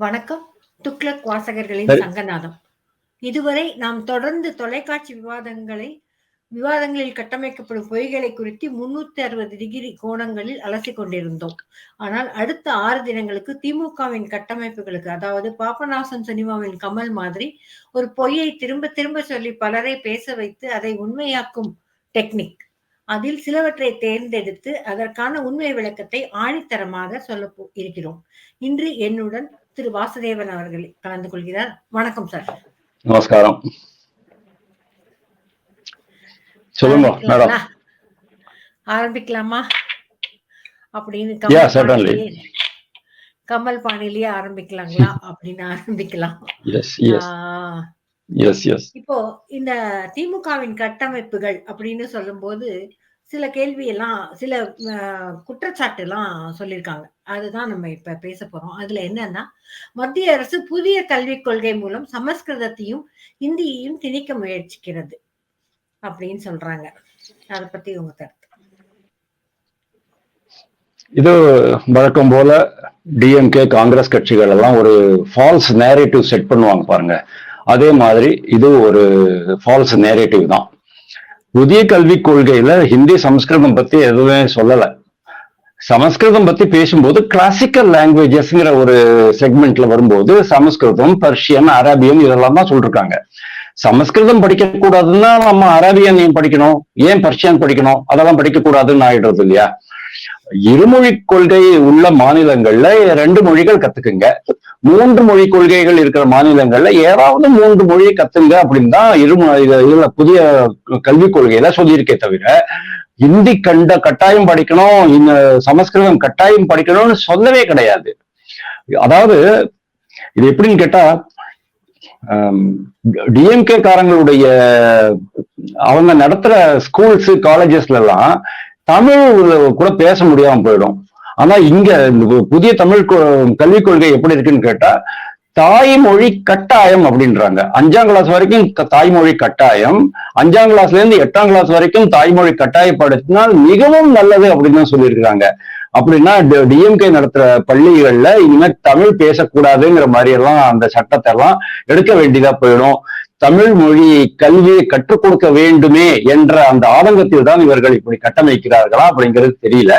வணக்கம். துக்ளக் வாசகர்களின். சங்கநாதம். இதுவரை நாம் தொடர்ந்து தொலைக்காட்சி விவாதங்களை விவாதங்களில் கட்டமைக்கப்படும் பொய்களை குறித்து முன்னூத்தி அறுபது டிகிரி கோணங்களில் அலசிக் கொண்டிருந்தோம். ஆனால் அடுத்த ஆறு தினங்களுக்கு திமுகவின் கட்டமைப்புகளுக்கு அதாவது பாபநாசம் சினிமாவின் கமல் மாதிரி ஒரு பொய்யை திரும்ப திரும்ப சொல்லி பலரை பேச வைத்து அதை உண்மையாக்கும் டெக்னிக் அதில் சிலவற்றை தேர்ந்தெடுத்து அதற்கான உண்மை விளக்கத்தை ஆணித்தரமாக சொல்ல இருக்கிறோம். இன்று என்னுடன் திரு வாசுதேவன் அவர்கள் கலந்து கொள்கிறார். வணக்கம் சார். நமஸ்காரம். சொல்லுங்க? ஆரம்பிக்கலாமா? அப்படின்னு கமல் பாணியிலேயே ஆரம்பிக்கலாங்களா? அப்படின்னு ஆரம்பிக்கலாம். இப்போ இந்த திமுகவின் கட்டமைப்புகள் அப்படின்னு சொல்லும்போது சில கேள்வியெல்லாம் சில குற்றச்சாட்டு எல்லாம் சொல்லியிருக்காங்க. அதுதான் நம்ம இப்ப பேச போறோம். அதுல என்னன்னா மத்திய அரசு புதிய கல்விக் கொள்கை மூலம் சமஸ்கிருதத்தையும் இந்தியையும் திணிக்க முயற்சிக்கிறது அப்படின்னு சொல்றாங்க. அதை பத்தி உங்க கருத்து? இது வழக்கம் போல டிஎம்கே காங்கிரஸ் கட்சிகள் எல்லாம் ஒரு ஃபால்ஸ் நேரேட்டிவ் செட் பண்ணுவாங்க பாருங்க. அதே மாதிரி இது ஒரு ஃபால்ஸ் நேரேட்டிவ் தான். புதிய கல்விக் கொள்கையில ஹிந்தி சமஸ்கிருதம் பத்தி எதுவுமே சொல்லல. சமஸ்கிருதம் பத்தி பேசும்போது கிளாசிக்கல் லாங்குவேஜஸ்ங்கிற ஒரு செக்மெண்ட்ல வரும்போது சமஸ்கிருதம் பர்ஷியன் அரேபியன் இதெல்லாம் தான் சொல்லிருக்காங்க. சமஸ்கிருதம் படிக்க கூடாதுன்னா நம்ம அரேபியன் ஏன் படிக்கணும்? ஏன் பர்ஷியன் படிக்கணும்? அதெல்லாம் படிக்க கூடாதுன்னு ஆயிடுறது இல்லையா? இருமொழி கொள்கை உள்ள மாநிலங்கள்ல ரெண்டு மொழிகள் கத்துக்குங்க. மூன்று மொழி கொள்கைகள் இருக்கிற மாநிலங்கள்ல ஏதாவது மூன்று மொழியை கத்துங்க அப்படின்னு தான் இருமொ புதிய கல்விக் கொள்கையில சொல்லியிருக்கே தவிர ஹிந்தி கண்ட கட்டாயம் படிக்கணும் இந்த சமஸ்கிருதம் கட்டாயம் படிக்கணும்னு சொல்லவே கிடையாது. அதாவது இது எப்படின்னு கேட்டா டிஎம்கே காரங்களுடைய அவங்க நடத்துற ஸ்கூல்ஸ் காலேஜஸ்ல எல்லாம் தமிழ் கூட பேச முடியாம போயிடும். ஆனா இங்க இந்த புதிய தமிழ் கொ- கல்விக் கொள்கை எப்படி இருக்குன்னு கேட்டா தாய்மொழி கட்டாயம் அப்படின்றாங்க. அஞ்சாம் கிளாஸ் வரைக்கும் தாய்மொழி கட்டாயம். அஞ்சாம் கிளாஸ்ல இருந்து எட்டாம் கிளாஸ் வரைக்கும் தாய்மொழி கட்டாயப்படுத்தினால் மிகவும் நல்லது அப்படின்னு தான் சொல்லியிருக்கிறாங்க. அப்படின்னா டிஎம்கே நடத்துற பள்ளிகள்ல இனிமே தமிழ் பேசக்கூடாதுங்கிற மாதிரி எல்லாம் அந்த சட்டத்தை எல்லாம் எடுக்க வேண்டியதா போயிடும். தமிழ் மொழி கல்வியை கற்றுக் கொடுக்க வேண்டுமே என்ற அந்த ஆதங்கத்தில் தான் இவர்கள் இப்படி கட்டமைக்கிறார்களா அப்படிங்கிறது தெரியல.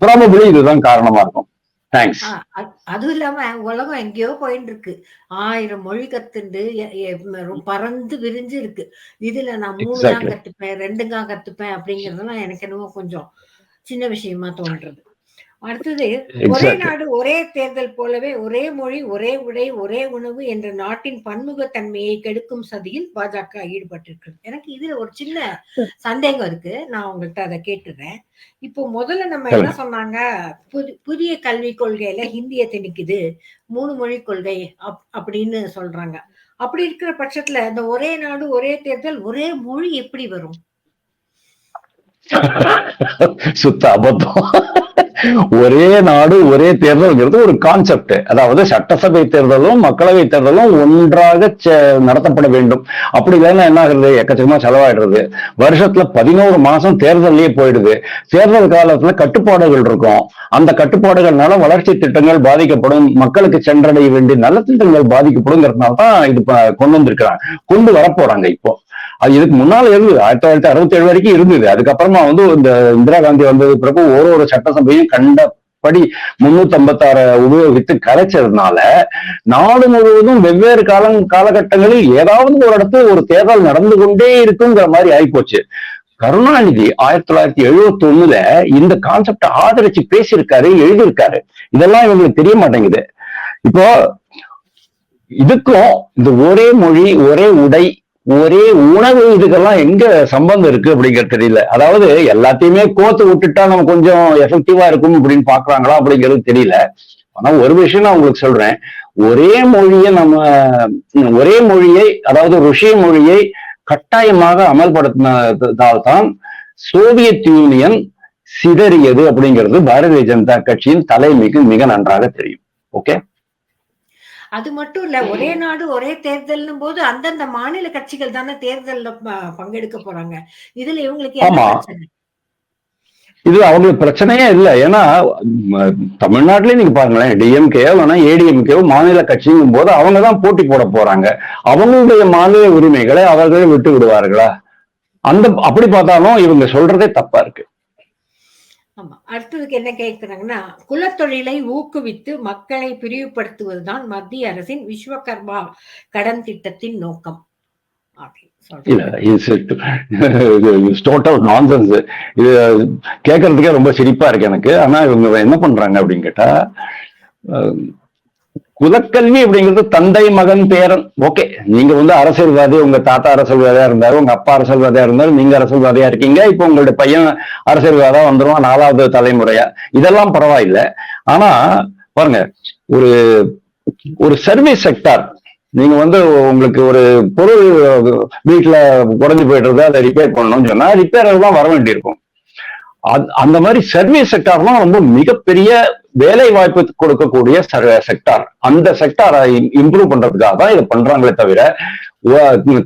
ப்ராபபிளி இதுதான் காரணமா இருக்கும். தேங்க்ஸ் ஆஹ் அ- அதுவும் இல்லாம உலகம் எங்கேயோ போயிட்டு இருக்கு ஆயிரம் மொழி கத்துண்டு பறந்து விரிஞ்சு இருக்கு இதுல நான் மூணு தான் Exactly. கத்துப்பேன் ரெண்டுங்க கத்துப்பேன் அப்படிங்கறதெல்லாம் எனக்கு என்னவோ கொஞ்சம் சின்ன விஷயமா தோன்றது அடுத்தது ஒரே. நாடு ஒரே தேர்தல் போலவே ஒரே மொழி ஒரே உடை ஒரே உணவு என்ற நாட்டின் பன்முகத்தன்மையை கெடுக்கும் சதியில் பாஜக ஈடுபட்டிருக்கிறது. எனக்கு இதுல ஒரு சின்ன சந்தேகம் இருக்கு. நான் உங்கள்கிட்ட அதை கேட்டுறேன். இப்போ முதல்ல நம்ம என்ன சொன்னாங்க? புதி- புதிய கல்விக் கொள்கையில ஹிந்திய திணிக்குது மூணு மொழி கொள்கை அப்- அப்படின்னு சொல்றாங்க. அப்படி இருக்கிற பட்சத்துல இந்த ஒரே நாடு ஒரே தேர்தல் ஒரே மொழி எப்படி வரும்? சுத்த அபத்தம். ஒரே நாடு ஒரே தேர்தல்ங்கிறது ஒரு கான்செப்ட் அதாவது சட்டசபை தேர்தலும் மக்களவை தேர்தலும் ஒன்றாக நடத்தப்பட வேண்டும். அப்படி இல்லைன்னா என்ன ஆகுறது? எக்கச்சக்கமா செலவாயிடுறது. வருஷத்துல பதினோரு மாசம் தேர்தலே போயிடுது. தேர்தல் காலத்துல கட்டுப்பாடுகள் இருக்கும். அந்த கட்டுப்பாடுகள்னால வளர்ச்சி திட்டங்கள் பாதிக்கப்படும். மக்களுக்கு சென்றடைய வேண்டிய நலத்திட்டங்கள் பாதிக்கப்படுங்கிறதுனால தான் இது கொண்டு வந்திருக்கிறாங்க. கொண்டு வரப்போறாங்க இப்போ. அது இதுக்கு முன்னால இருந்தது. ஆயிரத்தி தொள்ளாயிரத்தி அறுபத்தி ஏழு வரைக்கும் இருந்தது. அதுக்கப்புறமா வந்து இந்த இந்திரா காந்தி வந்தது பிறகு ஒரு ஒரு சட்டசபையும் கண்டபடி முன்னூத்தி ஐம்பத்தாறு உபயோகித்து கலைச்சதுனால நாடு முழுவதும் வெவ்வேறு காலம் காலகட்டங்களில் ஏதாவது ஒரு இடத்துல ஒரு தேர்தல் நடந்து கொண்டே இருக்குங்கிற மாதிரி ஆயிப்போச்சு. கருணாநிதி ஆயிரத்தி தொள்ளாயிரத்தி எழுபத்தி ஒண்ணுல இந்த கான்செப்ட ஆதரிச்சு பேசியிருக்காரு எழுதியிருக்காரு. இதெல்லாம் இவங்களுக்கு தெரிய மாட்டேங்குது. இப்போ இதுக்கும் இந்த ஒரே மொழி ஒரே உடை ஒரே உணவு இதுக்கெல்லாம் எங்க சம்பந்தம் இருக்கு அப்படிங்கிறது தெரியல. அதாவது எல்லாத்தையுமே கோத்து விட்டுட்டா நம்ம கொஞ்சம் எஃபெக்டிவா இருக்கும் அப்படின்னு பாக்குறாங்களா அப்படிங்கிறது தெரியல. ஆனா ஒரு விஷயம் நான் உங்களுக்கு சொல்றேன். ஒரே மொழியை நம்ம ஒரே மொழியை அதாவது ருஷி மொழியை கட்டாயமாக அமல்படுத்தினதால் தான் சோவியத் யூனியன் சிதறியது அப்படிங்கிறது பாரதிய ஜனதா கட்சியின் தலைமைக்கு மிக நன்றாக தெரியும். ஓகே? அது மட்டும் இல்ல ஒரே நாடு ஒரே தேர்தல்னும் போது அந்தந்த மாநில கட்சிகள் தானே தேர்தல்ல பங்கெடுக்க போறாங்க. இதுல இவங்களுக்கு என்ன ஆமா. பிரச்சனை? இது அவங்களுக்கு பிரச்சனையே இல்லை. ஏன்னா ம, தமிழ்நாட்டிலேயே நீங்க பாருங்களேன் டிஎம்கே இல்லைன்னா ஏடிஎம்கே மாநில கட்சிங்கும் போது அவங்க தான் போட்டி போட போறாங்க. அவங்களுடைய மாநில உரிமைகளை அவர்களே விட்டு விடுவார்களா? அந்த அப்படி பார்த்தாலும் இவங்க சொல்றதே தப்பா இருக்கு. ஆமா. அடுத்ததுக்கு என்ன கேட்கிறாங்கன்னா குலத்தொழிலை ஊக்குவித்து மக்களை பிரிவுபடுத்துவதுதான் மத்திய அரசின் விஸ்வகர்மா கடன் திட்டத்தின் நோக்கம். இது கேட்கறதுக்கே ரொம்ப சிரிப்பா இருக்கு எனக்கு. ஆனா இவங்க என்ன பண்றாங்க அப்படின்னு கேட்டா குலக்கல்வி அப்படிங்கிறது தந்தை மகன் பேரன். ஓகே நீங்க வந்து அரசியல்வாதி உங்க தாத்தா அரசியல்வாதியா இருந்தாரு உங்க அப்பா அரசியல்வாதியா இருந்தாரு நீங்க அரசியல்வாதியா இருக்கீங்க. இப்போ உங்களுடைய பையன் அரசியல்வாதா வந்துருவான் நாலாவது தலைமுறையா. இதெல்லாம் பரவாயில்லை. ஆனா பாருங்க ஒரு ஒரு சர்வீஸ் செக்டார் நீங்க வந்து உங்களுக்கு ஒரு பொருள் வீட்டுல குறைஞ்சு போயிட்டு அதை ரிப்பேர் பண்ணணும்னு சொன்னா ரிப்பேர் தான் வர வேண்டியிருக்கும். அந்த மாதிரி சர்வீஸ் செக்டார்லாம் ரொம்ப மிகப்பெரிய வேலை வாய்ப்பு கொடுக்கக்கூடிய செக்டார் அந்த செக்டாரை இம்ப்ரூவ் பண்றதுக்காக தான் இதை பண்றாங்களே தவிர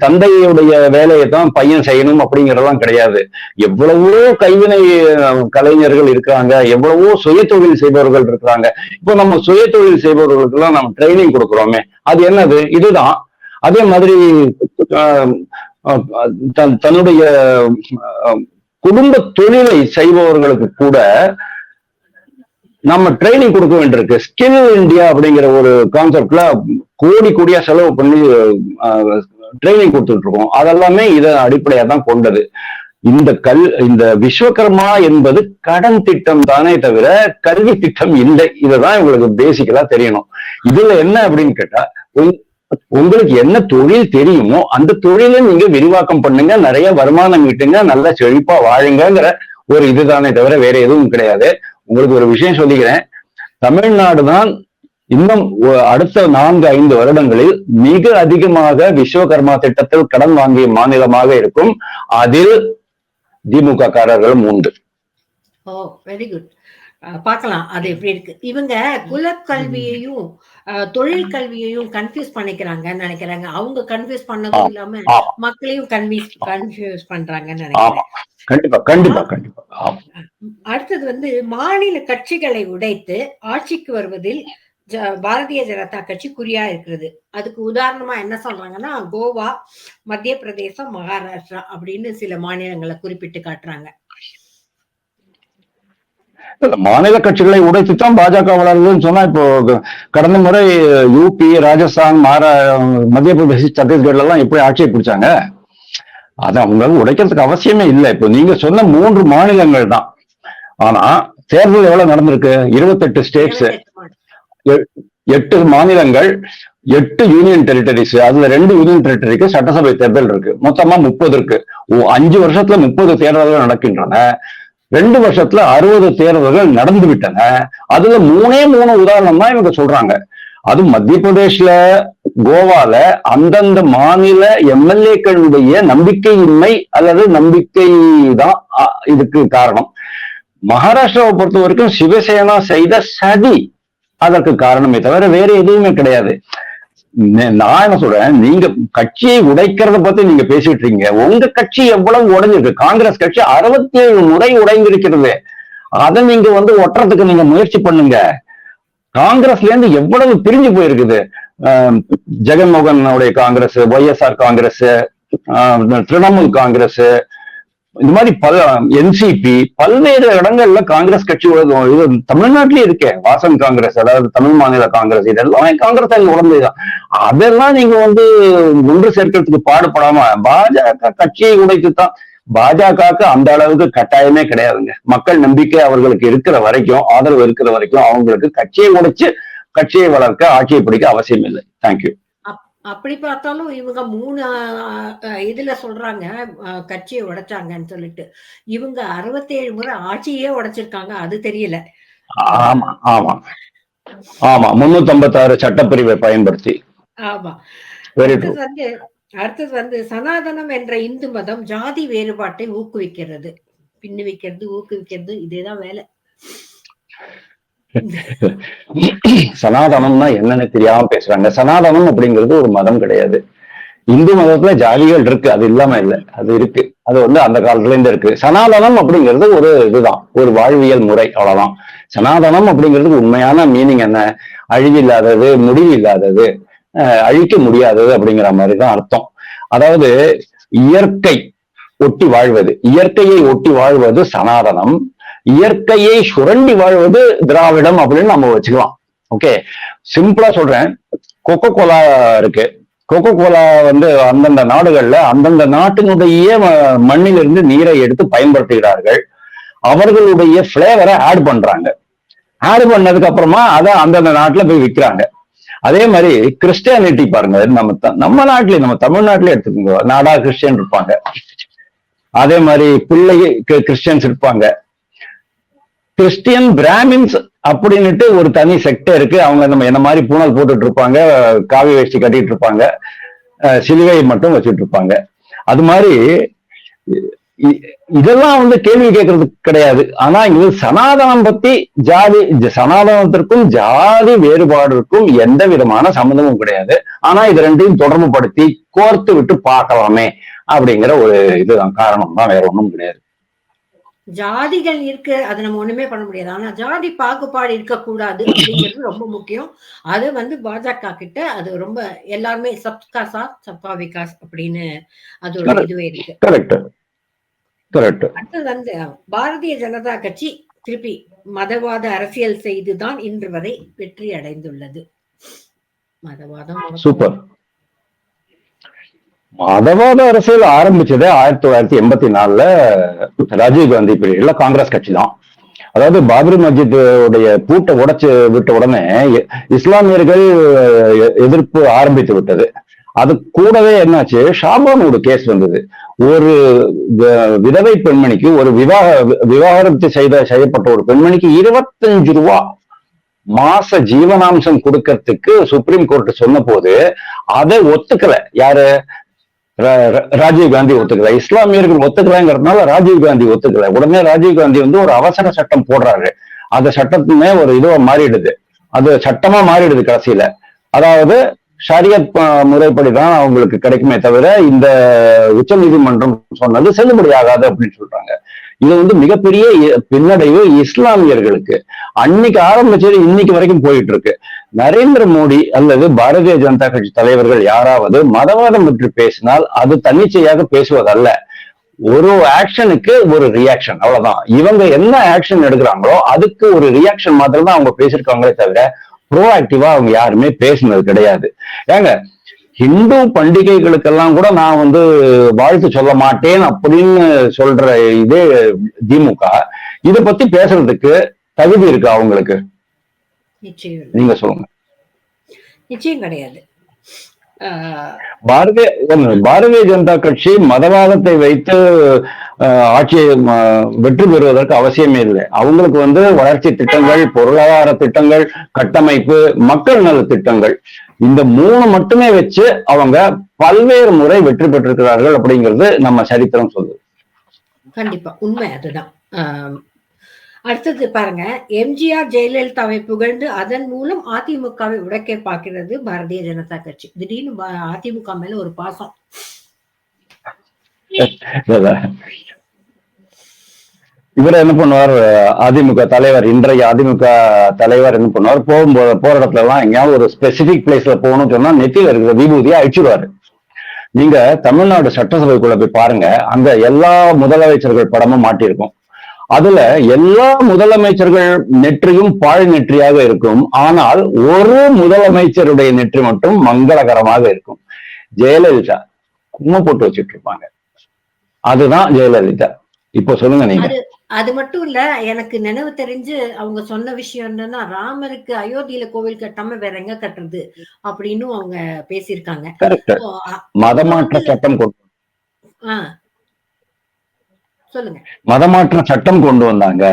தந்தையுடைய வேலையை தான் பையன் செய்யணும் அப்படிங்கறதெல்லாம் கிடையாது. எவ்வளவோ கைவினை கலைஞர்கள் இருக்காங்க எவ்வளவோ சுய தொழில் செய்பவர்கள் இருக்கிறாங்க. இப்போ நம்ம சுய தொழில் செய்பவர்களுக்கு எல்லாம் நம்ம ட்ரைனிங் கொடுக்குறோமே அது என்னது? இதுதான். அதே மாதிரி தன்- தன்னுடைய குடும்ப தொழிலை செய்பவர்களுக்கு கூட நம்ம ட்ரைனிங் கொடுக்க வேண்டியிருக்கு. ஸ்கில் இந்தியா அப்படிங்கிற ஒரு கான்செப்ட்ல கோடி கோடியா செலவு பண்ணி ட்ரைனிங் கொடுத்துட்டு இருக்கோம். அதெல்லாமே இதை அடிப்படையா தான் கொண்டது. இந்த கல் இந்த விஸ்வகர்மா என்பது கடன் திட்டம் தானே தவிர கல்வி திட்டம் இல்லை. இதுதான் உங்களுக்கு பேசிக்கலா தெரியணும். இதுல என்ன அப்படின்னு கேட்டா உங்களுக்கு என்ன தொழில் தெரியுமோ அந்த தொழிலை நீங்க விரிவாக்கம் பண்ணுங்க நிறைய வருமானம் ஈட்டுங்க நல்லா செழிப்பா வாழுங்கிற ஒரு இதுதானே தவிர வேற எதுவும் கிடையாது. உங்களுக்கு ஒரு விஷயம் சொல்லிக்கிறேன். தமிழ்நாடு தான் இன்னும் அடுத்த நான்கு ஐந்து வருடங்களில் மிக அதிகமாக விஸ்வகர்மா திட்டத்தில் கடன் வாங்கிய மாநிலமாக இருக்கும். அதில் திமுக காரர்களும் உண்டு வெரி குட் பார்க்கலாம் அது எப்படி இருக்கு. இவங்க குலக்கல்வியையும் தொழில் கல்வியையும் கன்ஃபியூஸ் பண்ணிக்கிறாங்கன்னு நினைக்கிறாங்க. அவங்க கன்ஃபியூஸ் பண்ணதும் இல்லாம. மக்களையும் கன்ஃபியூஸ் கன்ஃபியூஸ் பண்றாங்கன்னு நினைக்கிறேன். கண்டிப்பா கண்டிப்பா கண்டிப்பா. அடுத்தது வந்து மாநில கட்சிகளை உடைத்து ஆட்சிக்கு வருவதில் பாரதிய ஜனதா கட்சி குறியா இருக்கிறது. அதுக்கு உதாரணமா என்ன சொல்றாங்கன்னா கோவா மத்திய பிரதேசம் மகாராஷ்டிரா அப்படின்னு சில மாநிலங்களை குறிப்பிட்டு காட்டுறாங்க. மாநில கட்சிகளை உடைத்துத்தான் பாஜக வளருதுன்னு சொன்னா இப்போ கடந்த முறை யூபி ராஜஸ்தான் மாரா மத்திய பிரதேஷ் சத்தீஸ்கர்ல எல்லாம் எப்படி ஆட்சியை பிடிச்சாங்க? அது அவங்க உடைக்கிறதுக்கு அவசியமே இல்லை. இப்போ நீங்க சொன்ன மூன்று மாநிலங்கள் தான். ஆனா தேர்தல் எவ்வளவு நடந்திருக்கு? இருபத்தெட்டு ஸ்டேட்ஸ். எட்டு மாநிலங்கள் எட்டு யூனியன் டெரிட்டரிஸ். அதுல ரெண்டு யூனியன் டெரிட்டரிக்கு சட்டசபை தேர்தல் இருக்கு. மொத்தமா முப்பது இருக்கு. அஞ்சு வருஷத்துல முப்பது தேர்தல்கள் நடக்கின்றன. ரெண்டு வருஷத்துல அறுபது தேர்தல்கள் நடந்து விட்டன. அதுல மூணே மூணு உதாரணம் தான் இவங்க சொல்றாங்க. அது மத்திய பிரதேஷ்ல கோவால அந்தந்த மாநில எம்எல்ஏக்களுடைய நம்பிக்கையின்மை அல்லது நம்பிக்கை தான் இதுக்கு காரணம். மகாராஷ்டிராவை பொறுத்த வரைக்கும் சிவசேனா செய்த சதி அதற்கு காரணமே தவிர வேற எதுவுமே கிடையாது. நான் என்ன சொல்றேன் நீங்க கட்சியை உடைக்கிறத பத்தி நீங்க பேசிட்டு இருக்கீங்க. உங்க கட்சி எவ்வளவு உடைஞ்சிருக்கு? காங்கிரஸ் கட்சி அறுபத்தி ஏழு முறை உடைந்திருக்கிறது. அதை நீங்க வந்து ஒட்டுறதுக்கு நீங்க முயற்சி பண்ணுங்க. காங்கிரஸ்ல இருந்து எவ்வளவு பிரிஞ்சு போயிருக்குது? ஆஹ் ஜெகன்மோகனுடைய Congress Y S R Congress ஆஹ் திரிணாமுல் காங்கிரஸ் இந்த மாதிரி பல என்சிபி பல்வேறு இடங்கள்ல காங்கிரஸ் கட்சி உலகம் இது தமிழ்நாட்டிலேயே இருக்கே. வாசன் காங்கிரஸ் அதாவது தமிழ் மாநில காங்கிரஸ் இதெல்லாம் காங்கிரஸ் அங்க உடம்புதான். அதெல்லாம் நீங்க வந்து ஒன்று சேர்க்கறதுக்கு பாடுபடாம பாஜக கட்சியை உடைத்துத்தான். பாஜகவுக்கு அந்த அளவுக்கு கட்டாயமே கிடையாதுங்க. மக்கள் நம்பிக்கை அவர்களுக்கு இருக்கிற வரைக்கும் ஆதரவு இருக்கிற வரைக்கும் அவங்களுக்கு கட்சியை உடைச்சு கட்சியை வளர்க்க ஆட்சியை பிடிக்க அவசியம் இல்லை தேங்க்யூ அப்படி பார்த்தாலும் இவங்க மூணு இதுல சொல்றாங்க கட்சியை உடைச்சாங்கன்னு சொல்லிட்டு. இவங்க அறுபத்தேழு முறை ஆட்சியே உடைச்சிருக்காங்க அது தெரியல. ஆமா ஆமா. ஆமா முன்னூத்தி ஐம்பத்தாறு சட்டப்பிரிவை பயன்படுத்தி. ஆமா. அடுத்தது வந்து அடுத்தது வந்து சனாதனம் என்ற இந்து மதம் ஜாதி வேறுபாட்டை ஊக்குவிக்கிறது. பின்னு வைக்கிறது ஊக்குவிக்கிறது இதேதான் வேலை. சனாதனம்னா என்னன்னு தெரியாம பேசுறாங்க. சனாதனம் அப்படிங்கிறது ஒரு மதம் கிடையாது. இந்து மதத்துல ஜாதிகள் இருக்கு. அது இல்லாம இல்ல. அது இருக்கு. அது வந்து அந்த காலத்துல இருந்து இருக்கு. சனாதனம் அப்படிங்கிறது ஒரு இதுதான். ஒரு வாழ்வியல் முறை. அவ்வளவுதான். சனாதனம் அப்படிங்கிறது உண்மையான மீனிங் என்ன? அழிவில்லாதது முடிவு இல்லாதது அழிக்க முடியாதது அப்படிங்கிற மாதிரிதான் அர்த்தம். அதாவது இயற்கை ஒட்டி வாழ்வது. இயற்கையை ஒட்டி வாழ்வது சனாதனம். இயற்கையை சுரண்டி வாழ்வது திராவிடம் அப்படின்னு நம்ம வச்சுக்கலாம். ஓகே சிம்பிளா சொல்றேன். கொக்கோ கோலா இருக்கு. கொக்கோ கோலா வந்து அந்தந்த நாடுகள்ல அந்தந்த நாட்டினுடைய ம- மண்ணிலிருந்து நீரை எடுத்து பயன்படுத்துகிறார்கள். அவர்களுடைய பிளேவரை ஆட் பண்றாங்க. ஆட் பண்ணதுக்கு அப்புறமா அதை அந்தந்த நாட்டுல போய் விற்கிறாங்க அதே மாதிரி கிறிஸ்டியானிட்டி பாருங்க. நம்ம நம்ம நாட்டிலே நம்ம தமிழ்நாட்டிலே எடுத்துக்கோங்க. நாடா கிறிஸ்டியன் இருப்பாங்க. அதே மாதிரி பிள்ளை கி- கிறிஸ்டியன்ஸ் இருப்பாங்க. கிறிஸ்டியன் பிராமின்ஸ் அப்படின்னுட்டு ஒரு தனி செக்டர் இருக்கு. அவங்க நம்ம என்ன மாதிரி பூனல் போட்டுட்டு இருப்பாங்க காவி வேஷ்டி கட்டிட்டு இருப்பாங்க சிலுவையை சிலுவை மட்டும் வச்சுட்டு இருப்பாங்க. அது மாதிரி இதெல்லாம் வந்து கேள்வி கேட்கறது கிடையாது. ஆனா இது சனாதனம் பத்தி ஜாதி ஜ- சனாதனத்திற்கும் ஜாதி வேறுபாடுக்கும் எந்த விதமான சம்மந்தமும் கிடையாது. ஆனா இது ரெண்டையும் தொடர்பு படுத்தி கோர்த்து விட்டு பார்க்கலாமே அப்படிங்கிற ஒரு இதுதான். காரணம் தான் வேற ஒன்றும் கிடையாது. ஜாதிகள் இருக்கு அது நம்ம ஒண்ணுமே பண்ண முடியாது. ஆனா ஜாதி பாகுபாடு இருக்கக்கூடாது அப்படிங்கிறது ரொம்ப முக்கியம். அது வந்து பாஜக கிட்ட அது ரொம்ப எல்லாருமே சப்கா சாத் சப்கா விகாஸ் அப்படின்னு அதோட இதுவே இருக்கு. அடுத்தது வந்து பாரதிய ஜனதா கட்சி திருப்பி மதவாத அரசியல் செய்துதான் இன்று வரை வெற்றி அடைந்துள்ளது மதவாதம் சூப்பர் மதவாத அரசியல் ஆரம்பிச்சதே ஆயிரத்தி தொள்ளாயிரத்தி எண்பத்தி நாலுல ராஜீவ் காந்தி பீரியட்ல காங்கிரஸ் கட்சி தான் அதாவது பாபரி மஸ்ஜித் உடைய பூட்டை உடைச்சு விட்ட உடனே இஸ்லாமியர்கள் எதிர்ப்பு ஆரம்பித்து விட்டது. அது கூடவே என்னாச்சு? ஷாபானோட கேஸ் வந்தது. ஒரு விதவை பெண்மணிக்கு ஒரு விவாக விவாகரத்து செய்த செய்யப்பட்ட ஒரு பெண்மணிக்கு இருபத்தஞ்சு ரூபா மாச ஜீவனாம்சம் கொடுக்கறதுக்கு சுப்ரீம் கோர்ட் சொன்ன போது அதை ஒத்துக்கல. யாரு? ராஜீவ் காந்தி ஒத்துக்கல. இஸ்லாமியர்கள் ஒத்துக்கலங்கிறதுனால ராஜீவ் காந்தி ஒத்துக்கல. உடனே ராஜீவ் காந்தி வந்து ஒரு அவசர சட்டம் போடுறாரு. அந்த சட்டத்துமே ஒரு இதுவா மாறிடுது. அது சட்டமா மாறிடுது கடைசியில. அதாவது ஷரியத் முறைப்படிதான் அவங்களுக்கு கிடைக்குமே தவிர இந்த உச்ச நீதிமன்றம் சொன்னது செல்லுபடி ஆகாது அப்படின்னு சொல்றாங்க. இது வந்து மிகப்பெரிய பின்னடைவு இஸ்லாமியர்களுக்கு. அன்னைக்கு ஆரம்பிச்சது இன்னைக்கு வரைக்கும் போயிட்டு இருக்கு. நரேந்திர மோடி அல்லது பாரதிய ஜனதா கட்சி தலைவர்கள் யாராவது மதவாதம் பற்றி பேசினால் அது தன்னிச்சையாக பேசுவதல்ல. ஒரு ஆக்ஷனுக்கு ஒரு ரியாக்ஷன் அவ்வளவுதான். இவங்க என்ன ஆக்ஷன் எடுக்கிறாங்களோ அதுக்கு ஒரு ரியாக்ஷன் மாத்திரம் தான் அவங்க பேசியிருக்காங்களே தவிர ப்ரோஆக்டிவா அவங்க யாருமே பேசினது கிடையாது. ஏங்க ஹிந்து பண்டிகைகளுக்கெல்லாம் கூட நான் வந்து வாழ்த்து சொல்ல மாட்டேன் அப்படின்னு சொல்ற இதே திமுக இதை பத்தி பேசுறதுக்கு தகுதி இருக்கு அவங்களுக்கு? நிச்சயம். நீங்க சொல்லுங்க நிச்சயம் கிடையாது பாரதிய பாரதிய ஜனதா கட்சி மதவாதத்தை வைத்து ஆட்சியை வெற்றி பெறுவதற்கு அவசியமே இல்லை அவங்களுக்கு வந்து வளர்ச்சி திட்டங்கள் பொருளாதார திட்டங்கள் கட்டமைப்பு மக்கள் நல திட்டங்கள் இந்த மூணு மட்டுமே வச்சு அவங்க பல்வேறு முறை வெற்றி பெற்றிருக்கிறார்கள் அப்படிங்கிறது நம்ம சரித்திரம் சொல்லுது கண்டிப்பா உண்மை அதுதான். அடுத்தது பாருங்க எம்ஜிஆர் ஜெயலலிதாவை புகழ்ந்து அதன் மூலம் அதிமுகவை உடைக்க பார்க்கிறது பாரதிய ஜனதா கட்சி. திடீர்னு அதிமுக மேல ஒரு பாசம். இவர் என்ன பண்ணுவார்? அதிமுக தலைவர் இன்றைய அதிமுக தலைவர் என்ன பண்ணுவார்? போகும்போது போற இடத்துல எல்லாம் எங்கேயாவது ஒரு ஸ்பெசிபிக் பிளேஸ்ல போகணும்னு சொன்னா நெத்தியில இருக்கிற விபூதியை அழிச்சிருவாரு. நீங்க தமிழ்நாடு சட்டசபைக்குள்ள போய் பாருங்க அங்க எல்லா முதலமைச்சர்கள் படமும் மாட்டியிருக்கும். அதுல எல்லா முதலமைச்சர்கள் நெற்றியும் பாழ் நெற்றியாக இருக்கும். ஆனால் ஒரு முதலமைச்சருடைய நெற்றி மட்டும் மங்களகரமாக இருக்கும். ஜெயலலிதா கும்ம போட்டு வச்சுட்டு இருப்பாங்க அதுதான் ஜெயலலிதா. இப்போ சொல்லுங்க நீங்க. அது மட்டும் இல்ல எனக்கு நினைவு தெரிஞ்சு அவங்க சொன்ன விஷயம் என்னன்னா ராமருக்கு அயோத்தியில கோவில் கட்டாம வேற எங்க கட்டுறது அப்படின்னு அவங்க பேசியிருக்காங்க. மதமாற்ற சட்டம் கொண்டு ஆ. சொல்லுங்க மதமாற்ற சட்டம் கொண்டு வந்தாங்க.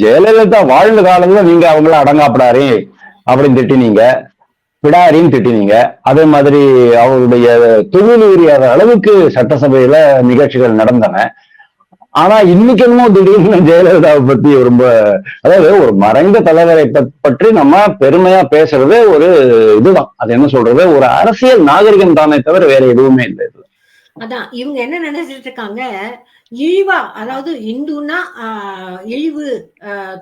ஜெயலலிதா வாழ்ந்த காலத்துல நீங்க அவங்கள அடங்காப்படாரே அப்படின்னு திட்டினீங்க. பிடாரின்னு திட்டினீங்க. அதே மாதிரி அவருடைய தொழில் உரியாத அளவுக்கு சட்டசபையில நிகழ்ச்சிகள் நடந்தன. ஆனா இன்னைக்கு என்னமோ திடீர்னு ஜெயலலிதாவை பத்தி ரொம்ப அதாவது ஒரு மறைந்த தலைவரை பற்றி நம்ம பெருமையா பேசுறது ஒரு இதுதான். அது என்ன சொல்றது? ஒரு அரசியல் நாகரிகம் தானே தவிர வேற எதுவுமே இல்லை அதான் இவங்க என்ன நினைச்சிட்டு இருக்காங்க? இழிவா அதாவது இந்துன்னா ஆஹ், இழிவு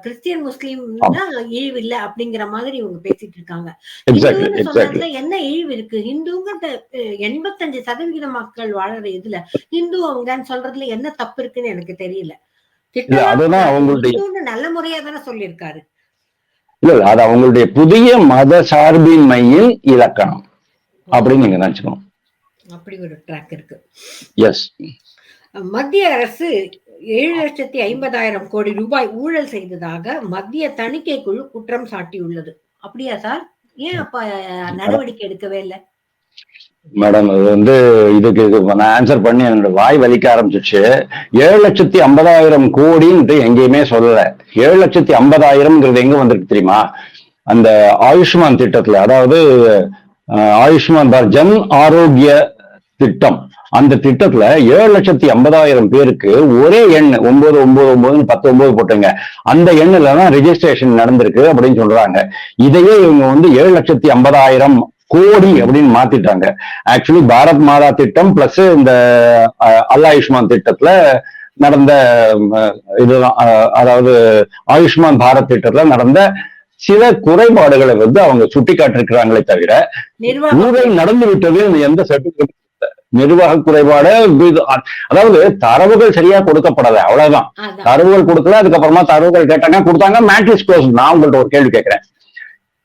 கிறிஸ்டியன் முஸ்லீம்னா இழிவு இல்ல அப்படிங்கிற மாதிரி இவங்க பேசிட்டு இருக்காங்க. இந்துன்னு என்ன இழிவு இருக்கு? இந்துங்கிற எண்பத்தஞ்சு சதவிகித மக்கள் வாழற இதுல இந்து அவங்கன்னு சொல்றதுல என்ன தப்பு இருக்குன்னு எனக்கு தெரியல. நல்ல முறையா தானே சொல்லியிருக்காரு. இல்ல இல்ல, அது அவங்களுடைய புதிய மத சார்பின்மையின் இலக்கணம் அப்படின்னு நீங்க நினைச்சுக்கணும். அப்படி ஒரு ட்ராக் இருக்கு. எஸ் மத்திய அரசு ஏழு லட்சத்தி ஐம்பதாயிரம் கோடி ரூபாய் ஊழல் செய்ததாக மத்திய தணிக்கை குழு குற்றம் சாட்டியுள்ளது. அப்படியா சார்? ஏன் அப்ப நடவடிக்கை எடுக்கவே இல்லை? மேடம் அது வந்து இதுக்கு இது நான் ஆன்சர் பண்ணி என்னோட வாய் வலிக்க ஆரம்பிச்சிச்சு ஏழு லட்சத்தி ஐம்பதாயிரம் கோடின்ட்டு எங்கேயுமே சொல்லல. ஏழு லட்சத்தி ஐம்பதாயிரம்ங்கிறது எங்க வந்திருக்கு தெரியுமா? அந்த ஆயுஷ்மான் திட்டத்துல அதாவது ஆயுஷ்மான் பாரத் ஜன் ஆரோக்கிய திட்டம். அந்த திட்டத்துல ஏழு லட்சத்தி ஐம்பதாயிரம் பேருக்கு ஒரே எண் ஒன்பது ஒன்பது ஒன்பதுன்னு பத்து ஒன்பது போட்டுங்க அந்த எண்ணுல தான் ரெஜிஸ்ட்ரேஷன் நடந்திருக்கு அப்படின்னு சொல்றாங்க. இதையே இவங்க வந்து ஏழு லட்சத்தி ஐம்பதாயிரம் கோடி அப்படின்னு மாத்திட்டாங்க. ஆக்சுவலி பாரத் மாதா திட்டம் பிளஸ் இந்த அஹ், அல் ஆயுஷ்மான் திட்டத்துல நடந்த இதுதான் அதாவது ஆயுஷ்மான் பாரத் திட்டத்துல நடந்த சில குறைபாடுகளை வந்து அவங்க சுட்டி காட்டிருக்கிறாங்களே தவிர நடந்து விட்டது எந்த சர்டிபிகேட் நிர்வாக குறைபாடு அதாவது தரவுகள் சரியா கொடுக்கப்படலை அவ்வளவுதான். தரவுகள் கொடுக்கல அதுக்கப்புறமா தரவுகள் கேட்டாங்க கொடுத்தாங்க மேட்ரிக்ஸ் க்ளோஸ் நான் உங்கள்ட்ட ஒரு கேள்வி கேட்கிறேன்.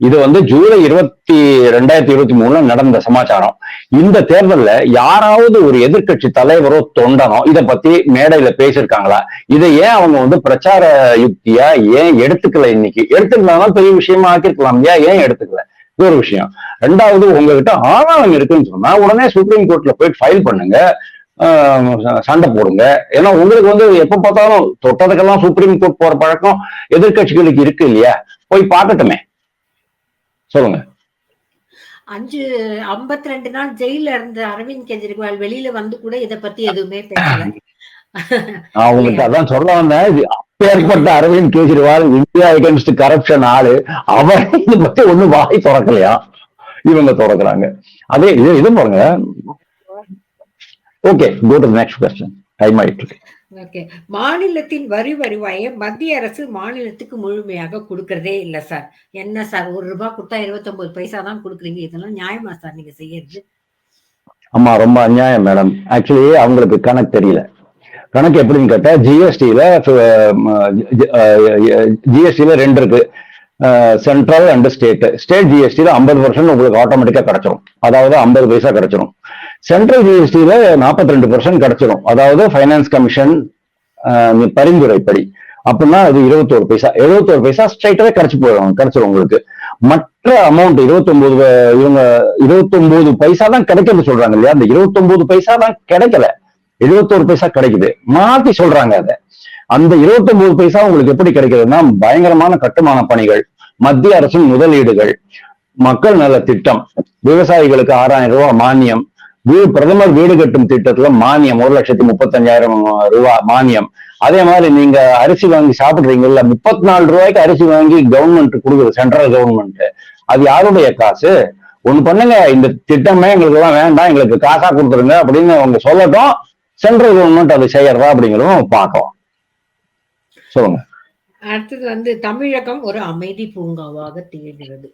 இது வந்து ஜூலை இருபத்தி ரெண்டாயிரத்தி இருபத்தி மூணுல நடந்த சமாச்சாரம். இந்த தேர்தல்ல யாராவது ஒரு எதிர்க்கட்சி தலைவரோ தொண்டனோ இத பத்தி மேடையில பேசியிருக்காங்களா? இதை ஏன் அவங்க வந்து பிரச்சார யுக்தியா ஏன் எடுத்துக்கல இன்னைக்கு? எடுத்துக்கலாம் பெரிய விஷயமா ஆக்கிருக்கலாம் ஏன் ஏன் எடுத்துக்கல? இது ஒரு விஷயம். ரெண்டாவது உங்ககிட்ட ஆதாரம் இருக்குன்னு சொன்னா உடனே சுப்ரீம் கோர்ட்ல போயிட்டு ஃபைல் பண்ணுங்க. சண்டை போடுங்க. ஏன்னா உங்களுக்கு வந்து எப்ப பார்த்தாலும் தொட்டதுக்கெல்லாம் சுப்ரீம் கோர்ட் போற பழக்கம் எதிர்க்கட்சிகளுக்கு இருக்கு இல்லையா? போய் பார்க்கட்டுமே. சொல்லுங்க. அஞ்சு ஐம்பத்தி ரெண்டு நாள் ஜெயில இருந்த அரவிந்த் கெஜ்ரிவால் வெளியில வந்து கூட இத பத்தி எதுவுமே பேசல. நான் உங்களுக்கு அதான் சொல்ல வந்தேன். அப்பேற்பட்ட Arvind Kejriwal India against corruption ஆளு அவர் இதை பத்தி ஒண்ணும் வாய் திறக்கலையா? இவங்க திறக்கிறாங்க. அதே இது இது பாருங்க. Okay go to next question time ஆயிட்டு ஓகே மாநிலத்தின் வரி வருவாயை மத்திய அரசு மாநிலத்துக்கு முழுமையாக கொடுக்கறதே இல்ல சார் என்ன சார் ஒரு ரூபாய் கொடுத்தா இருபத்தொன்பது பைசா தான் கொடுக்குறீங்க. இதெல்லாம் நியாயமா சார் நீங்க செய்யறது? ஆமா ரொம்ப அநியாயம் மேடம் ஆக்சுவலி அவங்களுக்கு கணக்கு தெரியல. கணக்கு எப்படின்னு கேட்டா ஜிஎஸ்டியில ஜிஎஸ்டியில ரெண்டு இருக்கு. சென்ட்ரல் அண்ட் ஸ்டேட் ஸ்டேட் ஜிஎஸ்டியில ஐம்பது பர்சன்ட் உங்களுக்கு ஆட்டோமேட்டிக்கா கிடைச்சிரும். அதாவது ஐம்பது பைசா கிடைச்சிரும். சென்ட்ரல் ஜிஎஸ்டியில நாற்பத்தி ரெண்டு பர்சன்ட் கிடைச்சிரும். அதாவது ஃபைனான்ஸ் கமிஷன் பரிந்துரைப்படி. அப்படின்னா அது இருபத்தோரு பைசா. எழுபத்தோரு பைசா ஸ்ட்ரைட்டாவே கிடச்சி போயிடும் கிடைச்சிரும் உங்களுக்கு. மற்ற அமௌண்ட் இருபத்தொன்பது இவங்க இருபத்தொன்பது பைசா தான் கிடைக்கிறது சொல்றாங்க இல்லையா? அந்த இருபத்தொன்பது பைசா தான் கிடைக்கல. எழுபத்தோரு பைசா கிடைக்குது. மாத்தி சொல்றாங்க அதை. அந்த இருபத்தொன்பது பைசா உங்களுக்கு எப்படி கிடைக்குதுன்னா பயங்கரமான கட்டுமான பணிகள் மத்திய அரசின் முதலீடுகள் மக்கள் நல திட்டம் விவசாயிகளுக்கு ஆறாயிரம் ரூபாய் மானியம் வீடு பிரதமர் வீடு கட்டும் திட்டத்துல மானியம் ஒரு லட்சத்தி முப்பத்தஞ்சாயிரம் ரூபாய் மானியம். அதே மாதிரி நீங்க அரிசி வாங்கி சாப்பிடுறீங்கல்ல முப்பத்தி நாலு ரூபாய்க்கு அரிசி வாங்கி கவர்மெண்ட் கொடுக்குது சென்ட்ரல் கவர்மெண்ட் அது யாருடைய காசு? ஒண்ணு பண்ணுங்க இந்த திட்டமே எங்களுக்கு எல்லாம் வேண்டாம் எங்களுக்கு காசா கொடுத்துருங்க அப்படின்னு அவங்க சொல்லட்டும் சென்ட்ரல் கவர்மெண்ட் அது செய்யறதா அப்படிங்கிறதும் பார்க்கலாம். சொல்லுங்க. அடுத்தது வந்து தமிழகம் ஒரு அமைதி பூங்காவாக திகழ்கிறது.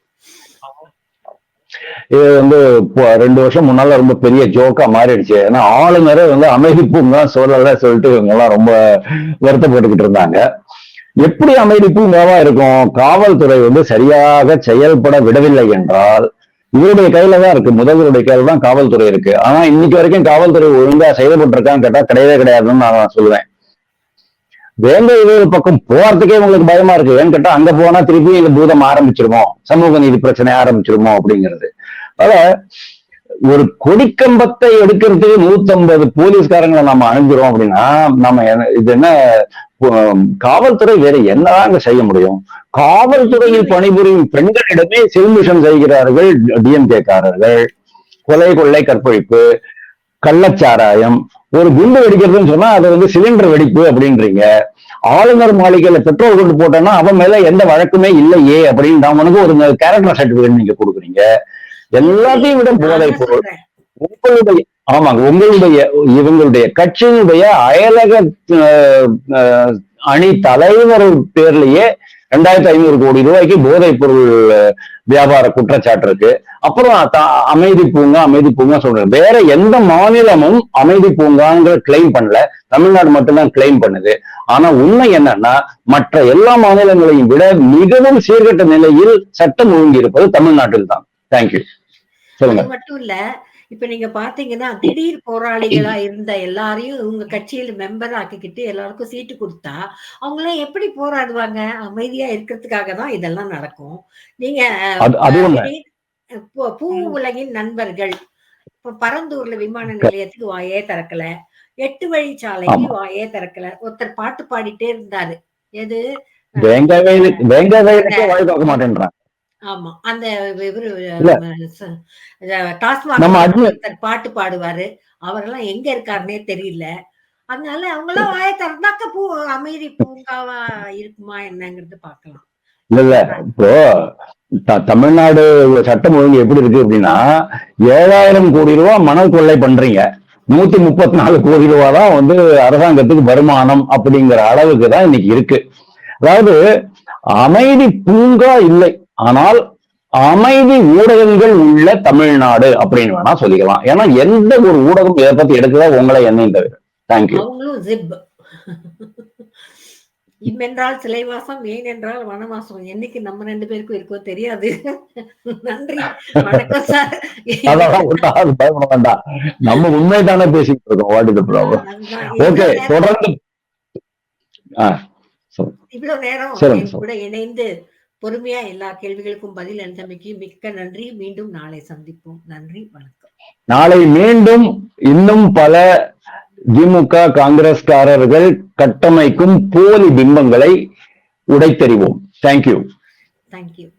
இது வந்து ரெண்டு வருஷம் முன்னால ரொம்ப பெரிய ஜோக்கா மாறிடுச்சு. ஏன்னா ஆளுநரே வந்து அமைதி பூங்கா சொல்லல சொல்லிட்டு இவங்க எல்லாம் ரொம்ப வருத்தப்பட்டுக்கிட்டு இருந்தாங்க. எப்படி அமைதி பூங்காவா இருக்கும்? காவல்துறை வந்து சரியாக செயல்பட விடவில்லை என்றால் இவருடைய கையில தான் இருக்கு. முதல்வருடைய கையில தான் காவல்துறை இருக்கு. ஆனா இன்னைக்கு வரைக்கும் காவல்துறை ஒழுங்கா செயல்பட்டிருக்கான்னு கேட்டா கிடையவே கிடையாதுன்னு நான் சொல்லுவேன். வேங்க வேறு பக்கம் போறதுக்கே உங்களுக்கு பயமா இருக்கு. ஏன்னு கேட்டா அங்க போனா திருப்பி இந்த பூதம் ஆரம்பிச்சிருமோ? சமூக நீதி பிரச்சனை ஆரம்பிச்சிருமோ அப்படிங்கிறது. அதனால ஒரு கொடிக்கம்பத்தை எடுக்கிறதுக்கு நூத்தம்பது போலீஸ்காரங்களை நம்ம அனுப்புறோம் அப்படின்னா நம்ம இது என்ன காவல்துறை வேற என்னதாங்க செய்ய முடியும்? காவல்துறையில் பணிபுரியும் பெண்களிடமே செல்மிஷன் செய்கிறார்கள் டிஎம்கேக்காரர்கள் கொலை கொள்ளை கற்பழிப்பு கள்ளச்சாராயம். ஒரு குண்டு வெடிக்கிறதுன்னு சொன்னா அது வந்து சிலிண்டர் வெடிப்பு அப்படின்றீங்க. ஆளுநர் மாளிகையில பெட்ரோல் கொண்டு போட்டோம்னா அவன் மேல எந்த வழக்குமே இல்லையே அப்படின்னு அவனுக்கு ஒரு கேரக்டர் சர்டிபிகேட் நீங்க கொடுக்குறீங்க. எல்லாத்தையும் விட போதை பொருள் சொல்றேன். உங்களுடைய ஆமாங்க உங்களுடைய இவங்களுடைய கட்சியினுடைய அயலக அணி தலைவர் பேர்லயே ரெண்டாயிரத்தி ஐநூறு கோடி ரூபாய்க்கு போதைப் பொருள் வியாபார குற்றச்சாட்டு இருக்கு. அப்புறம் அமைதி பூங்கா அமைதி பூங்கா சொல்றாங்க வேற எந்த மாநிலமும் அமைதி பூங்காங்கிற கிளைம் பண்ணல. தமிழ்நாடு மட்டும்தான் கிளைம் பண்ணுது. ஆனா உண்மை என்னன்னா மற்ற எல்லா மாநிலங்களையும் விட மிகவும் சீர்கெட்ட நிலையில் சட்டம் ஒழுங்கி இருப்பது தமிழ்நாட்டில் தான் தேங்க்யூ அது மட்டும் இல்ல இப்ப நீங்க பாத்தீங்கன்னா திடீர் போராளிகளா இருந்த எல்லாரையும் உங்க கட்சியில மெம்பர் ஆக்கிக்கிட்டு எல்லாருக்கும் சீட்டு கொடுத்தா அவங்க எல்லாம் எப்படி போராடுவாங்க? அமைதியா இருக்கிறதுக்காக தான் இதெல்லாம் நடக்கும். நீங்க பூ- உலகின் நண்பர்கள். இப்ப பரந்தூர்ல விமான நிலையத்துக்கு வாயே திறக்கல. எட்டு வழிச்சாலைக்கு ஆமா. வாயே திறக்கல. ஒருத்தர் பாட்டு பாடிட்டே இருந்தாரு. எது? வெங்காய வயலுக்கு வாய் பார்க்க மாட்டேன்றான். ஆமா. அந்த டாஸ்மாக் பாட்டு பாடுவாரு. அவரெல்லாம் எங்க இருக்காருன்னே தெரியல. அதனால அவங்க எல்லாம் வாய திறந்தாக்க பூ அமைதி பூங்காவா இருக்குமா என்னங்கிறது பார்க்கலாம் இல்ல இல்ல. இப்போ தமிழ்நாடு சட்டம் ஒழுங்கு எப்படி இருக்கு அப்படின்னா ஏழாயிரம் கோடி ரூபாய் மணல் கொள்ளை பண்றீங்க. நூத்தி முப்பத்தி நாலு கோடி ரூபாய் தான் வந்து அரசாங்கத்துக்கு வருமானம் அப்படிங்கிற அளவுக்கு தான் இன்னைக்கு இருக்கு. அதாவது அமைதி பூங்கா இல்லை. ஆனால் அமைதி ஊடகங்கள் உள்ள தமிழ்நாடு அப்படின்னு வேணா சொல்லிக்கலாம். ஏன்னா எந்த ஒரு ஊடகம் இதை பத்தி எடுக்கல உங்களை என்னையும் தவிர. தேங்க்யூ அவங்களும் ஜிப் இம் என்றால் சிலைவாசம் ஏன் என்றால் வனவாசம். என்னைக்கு நம்ம ரெண்டு பேருக்கும் இருக்கோ தெரியாது. நன்றி. வணக்கம் சார் பயப்பட வேண்டாம். நம்ம உண்மை தானே பேசிட்டு இருக்கோம் வாட் இஸ் ப்ராப்ளம் ஓகே தொடர்ந்து. இவ்வளவு நேரம் கூட இணைந்து பொறுமையா எல்லா கேள்விகளுக்கும் பதில் அளித்தமைக்கு மிக்க நன்றி. மீண்டும் நாளை சந்திப்போம். நன்றி. வணக்கம். நாளை மீண்டும் இன்னும் பல திமுக காங்கிரஸ்காரர்கள் கட்டமைக்கும் போலி பிம்பங்களை உடைத்தெறிவோம். Thank you thank you